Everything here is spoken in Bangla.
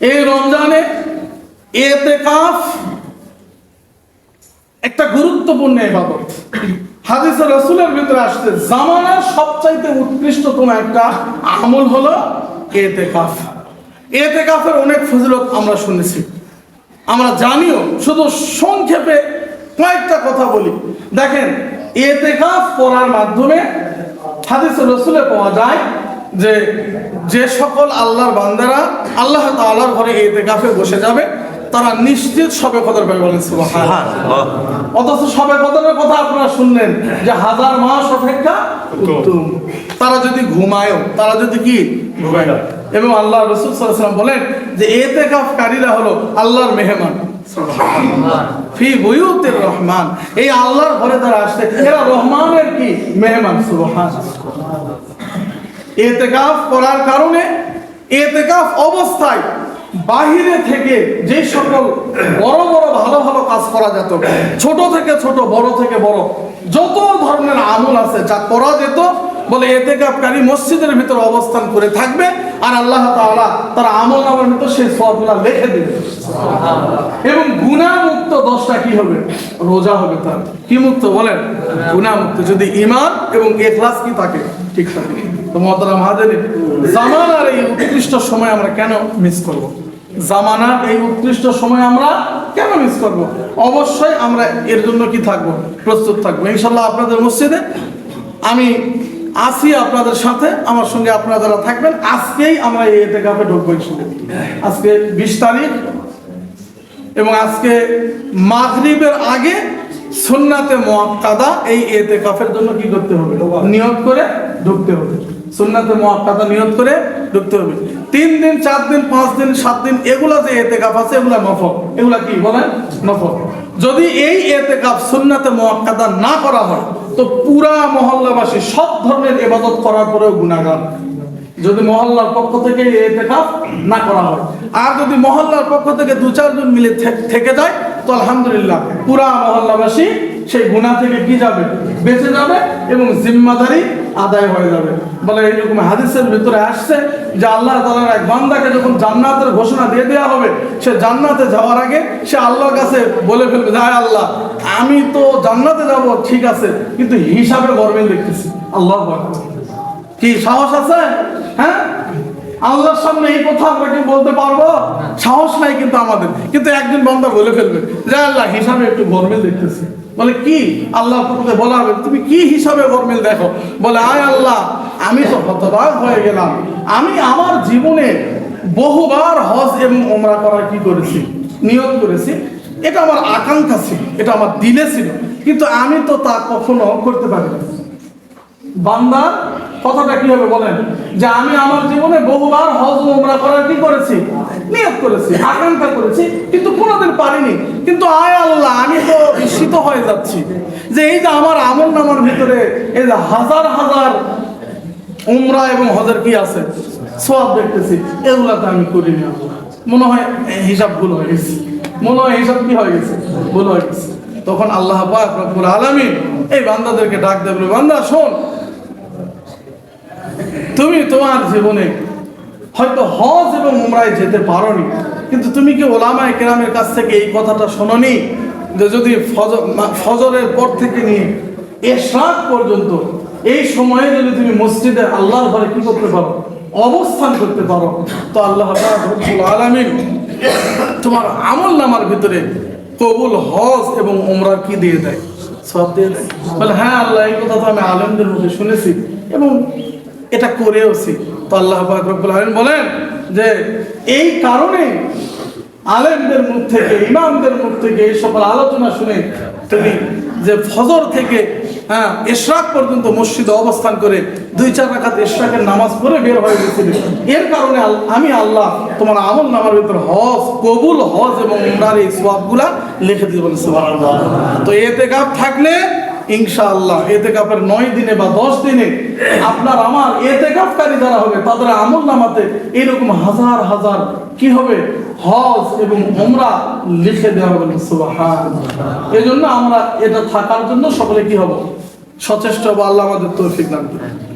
এই রমজানে এতেকাফ একটা গুরুত্বপূর্ণ ইবাদত। হাদিসে রসুলের ভিতরে আসছে, জামানার সবচাইতে উৎকৃষ্টতম একটা আমল হলো এতেকাফ। এতেকাফের অনেক ফজিলত আমরা শুনেছি। আমরা জানিও, শুধু সংক্ষেপে কয়েকটা কথা বলি। দেখেন, এতেকাফ পড়ার মাধ্যমে হাদিসে রসুলে পাওয়া যায় যে যে সকল আল্লাহর বান্দারা আল্লাহ তাআলার ঘরে এতেকাফে বসে যাবে তারা নিশ্চিত সবে কদর পাবে বলেন অথচ সবে কদরের কথা আপনারা শুনলেন যে হাজার মাস অপেক্ষা উত্তম। তারা যদি ঘুমায়ও তারা যদি কি? ঘুমায় এবং আল্লাহ রসুল সাল্লাম বলেন যে এতে কাফকারীরা হলো আল্লাহর মেহমান। ফি বুয়ুতির রহমান। এই আল্লাহর ঘরে তারা আসছে এরা রহমানের কি? মেহমান সুবহান এতেকাফ করার কারণে, এতেকাফ অবস্থায় বাহিরে থেকে যে সকল বড় বড় ভালো ভালো কাজ করা যেত, ছোট থেকে ছোট, বড় থেকে বড়, যত ধরনের আমল আছে যা করা যেত, বলে এতে এতেকাফকারী মসজিদের ভিতর অবস্থান করে থাকবে আর আল্লাহ তাআলা তার আমল নামার ভিতর সেই সবগুলা লিখে দিবে। এবং গুনাহ মুক্ত দশটা কি হবে? রোজা হবে তার। কি মুক্ত বলেন? গুনাহ মুক্ত যদি ইমান এবং ইখলাস কি থাকে? ঠিক থাকে। তো মহতারাম হাজারিন জামানার এই উৎকৃষ্ট সময় আমরা কেন মিস করব? জামানার এই উৎকৃষ্ট সময় আমরা কেন মিস করব? অবশ্যই আমরা এর জন্য কি থাকব? প্রস্তুত থাকব। ইনশাল্লাহ আপনাদের মসজিদে আমি আসি আপনাদের সাথে। আমার সঙ্গে আপনারা যারা থাকবেন, আজকেই আমরা এই এতে কাপে ঢুকবো আজকে বিশ তারিখ এবং আজকে মাগরিবের আগে সুন্নাতে মুআক্কাদা এই এতেকাফের জন্য কি করতে হবে? নিয়োগ করে ঢুকতে হবে। সুন্নাতে মুআক্কাদা নিয়ত করে ঢুকতে হবে। তিন দিন, চার দিন, পাঁচ দিন, সাত দিন, এগুলা যে এতেকাফ আছে, এগুলা নফল। এগুলা কি বলে নফল। যদি এই এতেকাফ সুন্নাতে মুআক্কাদা না করা হয়, তো পুরা মহল্লাবাসী সব ধরনের ইবাদত করার পরেও গুনাহগার। যদি মহল্লার পক্ষ থেকে এই এতেকাফ না করা হয়, আর যদি মহল্লার পক্ষ থেকে দু চারজন মিলে থেকে যায়, তো আলহামদুলিল্লাহ পুরা মহল্লাবাসী সেই গুনাহ থেকে কি যাবে? বেঁচে যাবে এবং জিম্মাদারি আদায় হয়ে যাবে। বলে এইরকম হাদিসের ভিতরে আসছে যে আল্লাহ তাআলার এক বান্দাকে যখন জান্নাতের ঘোষণা দিয়ে দেওয়া হবে, সে জান্নাতে যাওয়ার আগে সে আল্লাহর কাছে বলে ফেলবে যে আল্লাহ, আমি তো জান্নাতে যাব, ঠিক আছে, কিন্তু হিসাবে গরমিল দেখতেছি আল্লাহ কি সাহস আছে? হ্যাঁ? আল্লাহর সামনে এই কথা আমরা কি বলতে পারব? সাহস নাই কিন্তু আমাদের। কিন্তু একদিন বান্দা বলে ফেলবে যে আল্লাহ, হিসাবে একটু গরমিল দেখতেছি বলে, কি? আল্লাহ তোমাকে বলা হবে। তুমি কি হিসাবে গরমিল দেখো? বলে, আয় আল্লাহ, আমি তো হতবাক হয়ে গেলাম। আমি আমার জীবনে বহুবার হজ এবং ওমরা করার কি করেছি? নিয়ত করেছি। এটা আমার আকাঙ্ক্ষা ছিল, এটা আমার দিলে ছিল। কিন্তু আমি তো তা কখনো করতে পারি না। বান্দা, কথাটা কি হবে বলেন? যে আমি আমার জীবনে বহুবার হজ উমরা করার কি করেছি? নিয়ত করেছি, আকাঙ্ক্ষা করেছি, কিন্তু কোনোদিন পারিনি। কিন্তু আয় আল্লাহ, আমি তো বিস্মিত হয়ে যাচ্ছি যে এই যে আমার আমল নামার ভিতরে এই যে হাজার হাজার উমরা এবং হজের কি আছে সব দেখতেছি, এগুলাতে আমি করিনি মনে হয় হিসাব ভুল হয়ে গেছে। মনে হয় হিসাব কি হয়ে গেছে? ভুল হয়ে গেছে। তখন আল্লাহ পাক রব্বুল আলামিন এই বান্দাদেরকে ডাক দেবে বান্দা, শোন, তুমি তোমার জীবনে হয়তো হজ এবং উমরায় যেতে পারোনি। কিন্তু তুমি কি ওলামায় কেরামের কাছ থেকে এই কথাটা শোনোনি? যে যদি ফজরের পর থেকে নিয়ে এশরাক পর্যন্ত এই সময়ে যদি তুমি মসজিদে আল্লাহর ঘরে কি করতে পারো? অবস্থান করতে পারো। তো আল্লাহ আলামিন তোমার আমল নামার ভিতরে কবুল, হজ এবং উমরা কি দিয়ে দেয়? সব দিয়ে দেয়। বলে হ্যাঁ আল্লাহ, এই কথা তো আমি আলমদের মুখে শুনেছি এবং এটা করেওছি। তো আল্লাহ আলামিন বলেন যে, এই কারণে আলেমদের মুখ থেকে, ইমামদের মুখ থেকে এই সকল আলোচনা শুনে তুমি যে ফজর থেকে হ্যাঁ এশরাক পর্যন্ত মসজিদে অবস্থান করে দুই, চার রাকাত এশরাকের নামাজ পড়ে বের হয়ে গেছিলে এর কারণে আমি আল্লাহ তোমার আমল নামার ভিতরে হজ, কবুল হজ এবং উমরার এই সওয়াবগুলা লিখে দিয়ে বলে তো এতে গাপ থাকলে ইনশাআল্লাহ এতে কাপের নয় দিনে বা দশ দিনে আপনার আমার এতে কাপকারী যারা হবে, তাদের আমল নামাতে এরকম হাজার হাজার কি হবে? হজ এবং ওমরা লিখে দেওয়া হবে এই আমরা এটা থাকার জন্য সকলে কি হব? সচেষ্ট বা আল্লাহ আমাদের তৌফিক করুন।